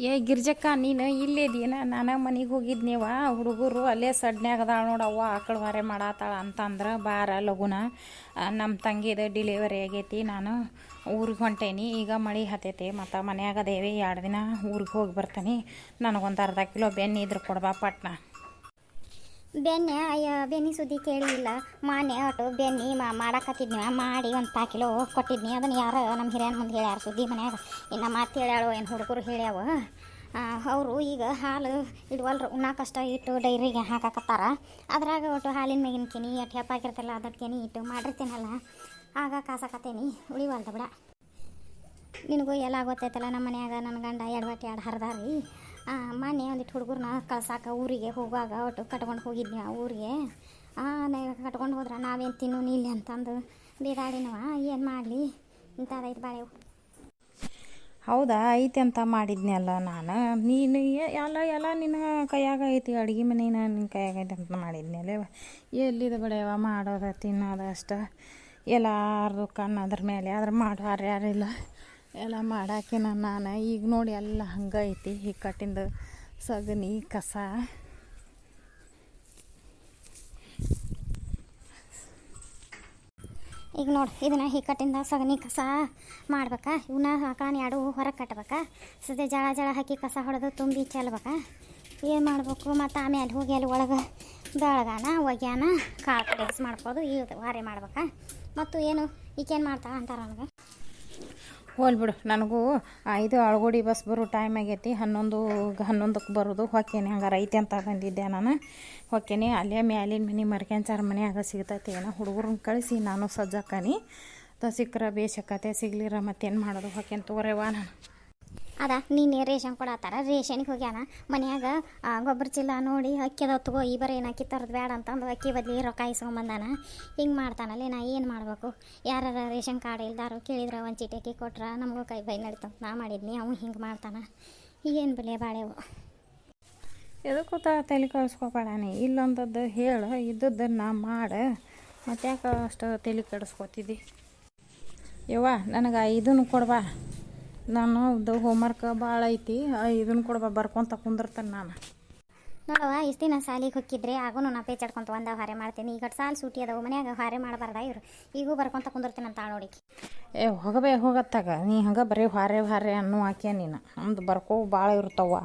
ಏ ಗಿರ್ಜಕ್ಕ, ನೀನು ಇಲ್ಲೇದೀನ ನಾನು ಮನೆಗೆ ಹೋಗಿದ್ನೇವ ಹುಡುಗರು ಅಲ್ಲೇ ಸಡ್ನ್ಯಾಗ ಅದಾಳ ನೋಡವ್ವ ಆಕಳು ಹೊರೆ ಮಾಡತ್ತಾಳ ಅಂತಂದ್ರೆ, ಬಾರ ಲಗುನ. ನಮ್ಮ ತಂಗಿದು ಡಿಲಿವರಿ ಆಗೈತಿ. ನಾನು ಊರಿಗೆ ಹೊಂಟೇನಿ. ಈಗ ಮಳೆ ಹತ್ತೈತಿ ಮತ್ತು ಮನ್ಯಾಗ ಅದೇವಿ. ಎರಡು ದಿನ ಊರಿಗೆ ಹೋಗಿ ಬರ್ತೀನಿ. ನನಗೊಂದು ಅರ್ಧ ಕಿಲೋ ಬೆನ್ನಿದ್ರೆ ಕೊಡ್ಬಾ ಪಟ್ನ. ಬೆಣ್ಣೆ ಅಯ್ಯ, ಬೆನ್ನಿ ಸುದ್ದಿ ಕೇಳಿಲ್ಲ. ಮಾನೆ ಅಟು ಬೆನ್ನಿ ಮಾ, ಮಾಡಾಕತ್ತಿದ್ನಿ ಮಾಡಿ ಒಂದು ಪಾ ಕಿಲೋ ಕೊಟ್ಟಿದ್ನಿ. ಅದನ್ನು ಯಾರು ನಮ್ಮ ಹಿರಿಯನ ಮುಂದೆ ಹೇಳ್ಯಾರ ಸುದ್ದಿ ಮನ್ಯಾಗ? ಇನ್ನು ಮಾತು ಹೇಳ್ಯಾಳು ಏನು ಹುಡುಗರು ಹೇಳ್ಯಾವ? ಅವರು ಈಗ ಹಾಲು ಇಡುವಲ್ರು, ಉಣ್ಣಾಕಷ್ಟ ಇಟ್ಟು ಡೈರಿಗೆ ಹಾಕಾಕತ್ತಾರ. ಅದ್ರಾಗ ಒಟ್ಟು ಹಾಲಿನ ಮೇಗಿನ ಕೆನಿ ಎಟ್ಟು ಹೆಪ್ಪಾಗಿರ್ತಲ್ಲ ಅದಕ್ಕೆ ಕೆನಿ ಇಟ್ಟು ಮಾಡಿರ್ತೀನಲ್ಲ. ಆಗ ಕಾಸಾಕತ್ತೇನಿ, ಉಳಿವಲ್ದ ಬಿಡ. ನಿನಗೂ ಎಲ್ಲ ಗೊತ್ತೈತಲ್ಲ ನಮ್ಮ ಮನ್ಯಾಗ ನನ್ನ ಗಂಡ ಎರಡು ಬಟ್ಟೆ ಎರಡು ಹರಿದಾರಿ. ಮೊನ್ನೆ ಒಂದಿಟ್ಟು ಹುಡುಗರನ್ನ ಕಳ್ಸಾಕ ಊರಿಗೆ ಹೋಗುವಾಗ ಒಟ್ಟು ಕಟ್ಕೊಂಡು ಹೋಗಿದ್ನಿ ಆ ಊರಿಗೆ. ಕಟ್ಕೊಂಡು ಹೋದ್ರೆ ನಾವೇನು ತಿನ್ನು ಇಲ್ಲಿ ಅಂತಂದು ಬೇಡಾಡಿನವ ಏನು ಮಾಡಲಿ? ಇಂಥದೈತೆ ಬಾಳೆ ಹೌದಾ, ಐತೆ ಅಂತ ಮಾಡಿದ್ನಲ್ಲ ನಾನು. ನೀನು ಎಲ್ಲ ಎಲ್ಲ ನಿನ್ನ ಕೈಯಾಗ ಐತಿ, ಅಡುಗೆ ನಾನು ನಿನ್ನ ಕೈಯಾಗ ಐತೆ ಅಂತ ಮಾಡಿದ್ನಲ್ಲ ಎಲ್ಲಿದು ಬಡೆಯವ ಮಾಡೋದು, ತಿನ್ನೋದು ಅಷ್ಟ. ಎಲ್ಲಾರ್ದು ಕಣ್ಣು ಅದ್ರ ಮೇಲೆ ಆದ್ರೆ ಮಾಡೋ ಯಾರು ಯಾರಿಲ್ಲ ಎಲ್ಲ ಮಾಡಾಕಿನ ನಾನು. ಈಗ ನೋಡಿ ಎಲ್ಲ ಹಂಗೆ ಐತಿ. ಕಟ್ಟಿಂದ ಸಗಣಿ, ಕಸ. ಈಗ ನೋಡಿ, ಇದನ್ನ ಹಿಕ್ಕಟ್ಟಿಂದ ಸಗಣಿ, ಕಸ ಮಾಡ್ಬೇಕಾ. ಇವನ್ನ ಹಾಕಾನ್ ಎರಡು ಹೊರಗೆ ಕಟ್ಬೇಕಾ. ಸದ್ಯ ಜಳ ಜಳ ಹಾಕಿ ಕಸ ಹೊಡೆದು ತುಂಬಿ ಚೆಲ್ಬೇಕಾ. ಏನು ಮಾಡಬೇಕು? ಮತ್ತು ಆಮೇಲೆ ಹೋಗಿ ಅಲ್ಲಿ ಒಳಗೆ ಬೆಳಗಾನ, ಒಗ್ಯಾನ, ಕಾಳು ಕಡೆ ಮಾಡ್ಬೋದು. ಇದು ವಾರೆ ಮಾಡ್ಬೇಕಾ. ಮತ್ತು ಏನು? ಈಗೇನು ಮಾಡ್ತಾಳ ಅಂತಾರೆ ನನಗೆ? ಹೋಲ್ ಬಿಡು. ನನಗೂ ಐದು ಇದು ಅಳಗೋಡಿ ಬಸ್ ಬರೋ ಟೈಮ್ ಆಗೈತಿ. ಹನ್ನೊಂದು, ಹನ್ನೊಂದಕ್ಕೆ ಬರೋದು. ಹೊಕ್ಕೇನೆ. ಹಂಗಾರೆ ಐತೆ ಅಂತ ಬಂದಿದ್ದೆ ನಾನು. ಹೊಕ್ಕೇನೆ. ಅಲ್ಲೇ ಮ್ಯಾಲಿನ ಮನೆ ಮರ್ಕ್ಯಾಂಚಾರ ಮನ್ಯಾಗ ಸಿಗ್ತೈತಿ. ಏನೋ ಹುಡುಗರನ್ನ ಕಳಿಸಿ ನಾನು ಸಜ್ಜಾಕನಿ. ತ ಸಿಕ್ಕರೆ ಬೇಸಕ್ಕತೆ ಸಿಗ್ಲಿರ ಮತ್ತೇನು ಮಾಡೋದು? ಹೊಕ್ಕೇನು ತೋರೆವಾ ನಾನು. ಅದ, ನೀನು ರೇಷನ್ ಕೊಡತ್ತಾರ? ರೇಷನ್ಗೆ ಹೋಗ್ಯಾನ. ಮನ್ಯಾಗ ಗೊಬ್ಬರ ಚಿಲ್ಲ ನೋಡಿ ಅಕ್ಕಿ ತಗೋ, ಈ ಬರ ಏನು ಅಕ್ಕಿ ತರೋದು ಬೇಡ ಅಂತಂದು ಅಕ್ಕಿ ಬದಲಿ ರೊಕ್ಕ ಇಸ್ಕೊಂಬಂದಾನ ಹಿಂಗೆ ಮಾಡ್ತಾನಲ್ಲ ನಾ, ಏನು ಮಾಡಬೇಕು? ಯಾರ ರೇಷನ್ ಕಾರ್ಡ್ ಇಲ್ದಾರು ಕೇಳಿದ್ರೆ ಒಂದು ಚೀಟಿ ಅಕ್ಕಿ ಕೊಟ್ರೆ ನಮಗೂ ಕೈ ಬೈ ನಡೀತಂತ ನಾ ಮಾಡಿದ್ನಿ ಅವನು ಹಿಂಗೆ ಮಾಡ್ತಾನ. ಏನು ಬೆಲೆ ಬಾಳೆವು ಎದಕ್ಕೂ ತಲೆ ಕಳಿಸ್ಕೊಬೇಡಾನೆ, ಇಲ್ಲೊಂದದ್ದು ಹೇಳು ನಾ ಮಾಡು. ಮತ್ತೆ ಯಾಕೆ ಅಷ್ಟು ತಲೆ ಕೆಡಿಸ್ಕೊತಿದ್ದಿ ಯವ್ವ, ನನಗೆ ಇದನ್ನು ಕೊಡ್ಬಾ. ನಾನು ಇದು ಹೋಮ್ವರ್ಕ್ ಭಾಳ ಐತಿ ಇದನ್ನು ಕೊಡ್ಬ ಬರ್ಕೊಂತ ಕುಂದಿರ್ತೇನೆ ನಾನು. ನೋಡವ್ವ ಇಷ್ಟು ದಿನ ಸಾಲಿಗೆ ಹೊಕ್ಕಿದ್ರೆ ಆಗೂ ನಾ ಪೇಚಾಡ್ಕೊಂತ ಒಂದ ಹಾರೆ ಮಾಡ್ತೀನಿ. ಈಗ ಸಾಲು ಸೂಟಿ ಅದಾವ ಮನ್ಯಾಗ ಹಾರೆ ಮಾಡಬಾರ್ದ ಇವರು. ಈಗೂ ಬರ್ಕೊಂತ ಕುಂದಿರ್ತೀನಿ ಅಂತ ನೋಡಿ ಏ ಹೋಗಬೇ ಹೋಗತ್ತಾಗ. ನೀ ಹಂಗೆ ಬರೀ ಹಾರೆ ಹಾರೆ ಅನ್ನೋ ಹಾಕ್ಯ ನೀನು. ನಮ್ದು ಬರ್ಕೋ ಭಾಳ ಇರ್ತಾವ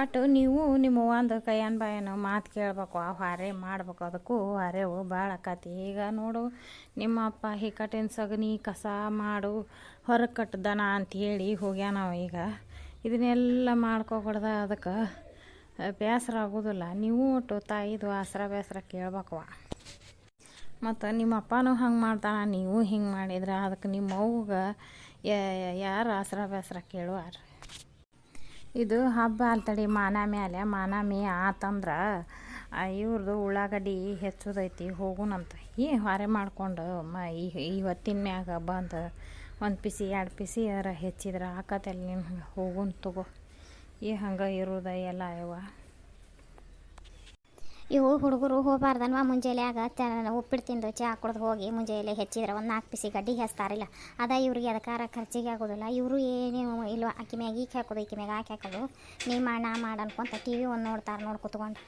ಅಟ್ಟು ನೀವು ನಿಮ್ಮ ಒಂದು ಕೈಯನ್ ಬಾಯನ ಮಾತು ಕೇಳಬೇಕು, ಆ ಹಾರೆ ಮಾಡ್ಬೇಕು, ಅದಕ್ಕೂ ಹಾರೆವು ಭಾಳ ಆಕತಿ. ಈಗ ನೋಡು, ನಿಮ್ಮ ಅಪ್ಪ ಹಿಕ್ಕಟ್ಟಿನ ಸಗಣಿ ಕಸ ಮಾಡು, ಹೊರಗೆ ಕಟ್ಟದನ ಅಂಥೇಳಿ ಹೋಗ್ಯಾನವ ಈಗ. ಇದನ್ನೆಲ್ಲ ಮಾಡ್ಕೊಬಾರ್ದ ಅದಕ್ಕೆ ಬೇಸರ ಆಗೋದಿಲ್ಲ. ನೀವು ಒಟ್ಟು ತಾಯಿದು ಆಸರ ಬೇಸರ ಕೇಳ್ಬೇಕವ ಮತ್ತು ನಿಮ್ಮ ಅಪ್ಪನೂ ಹಂಗೆ ಮಾಡ್ತಾನ, ನೀವು ಹಿಂಗೆ ಮಾಡಿದ್ರೆ ಅದಕ್ಕೆ ನಿಮ್ಮ ಅವ್ಗೆ ಯಾರು ಆಸರ ಬೇಸರ ಕೇಳುವಾರ? ಇದು ಹಬ್ಬ ಅಲ್ತಡಿ ಮಾನ ಮ್ಯಾಲೆ, ಮಾನ ಮೇ ಆತಂದ್ರೆ ಇವ್ರದ್ದು ಉಳ್ಳಾಗಡ್ಡಿ ಹೆಚ್ಚೋದೈತಿ, ಹೋಗುನಂತ. ಈ ಹೊರೆ ಮಾಡ್ಕೊಂಡು ಮ ಇವತ್ತಿನ ಮ್ಯಾಗ ಬಂದು ಒಂದು ಪಿಸಿ, ಎರಡು ಪಿಸಿ ಯಾರ ಹೆಚ್ಚಿದ್ರೆ ಆಕತಲ್ಲಿ ನಿನ್ಗೆ ಹೋಗುನ್ ತಗೋ. ಈ ಹಂಗೆ ಇರೋದ ಎಲ್ಲ ಯವ್ವ. ಇವು ಹುಡುಗರು ಹೋಗಬಾರ್ದನ್ವ ಮುಂಜಾನೆ ಆಗ ಚ ಉಪ್ಪಿಟ್ಟು ತಿಂದು ಚಹಾ ಕುಡ್ದು ಹೋಗಿ ಮುಂಜಾನೆ ಹೆಚ್ಚಿದ್ರೆ ಒಂದು ನಾಲ್ಕು ಪಿಸಿ ಗಡ್ಡಿ ಹೆಸ್ತಾರಿಲ್ಲ. ಅದ ಇವ್ರಿಗೆ ಅದಕ್ಕಾರ ಖರ್ಚಿಗೆ ಆಗೋದಿಲ್ಲ. ಇವರು ಏನೇನು ಇಲ್ವ ಅಕ್ಕಿ ಮ್ಯಾಗ ಈಕೆ ಹಾಕೋದು ಈಕಿ ಮ್ಯಾಗ ಹಾಕಿ ಹಾಕೋದು. ನೀ ಮಾಡ, ನಾ ಮಾಡ ಅನ್ಕೊಂತ ಟಿ ವಿ ಒಂದು ನೋಡ್ತಾರೆ ನೋಡಿ ಕುತ್ಕೊಂಡು.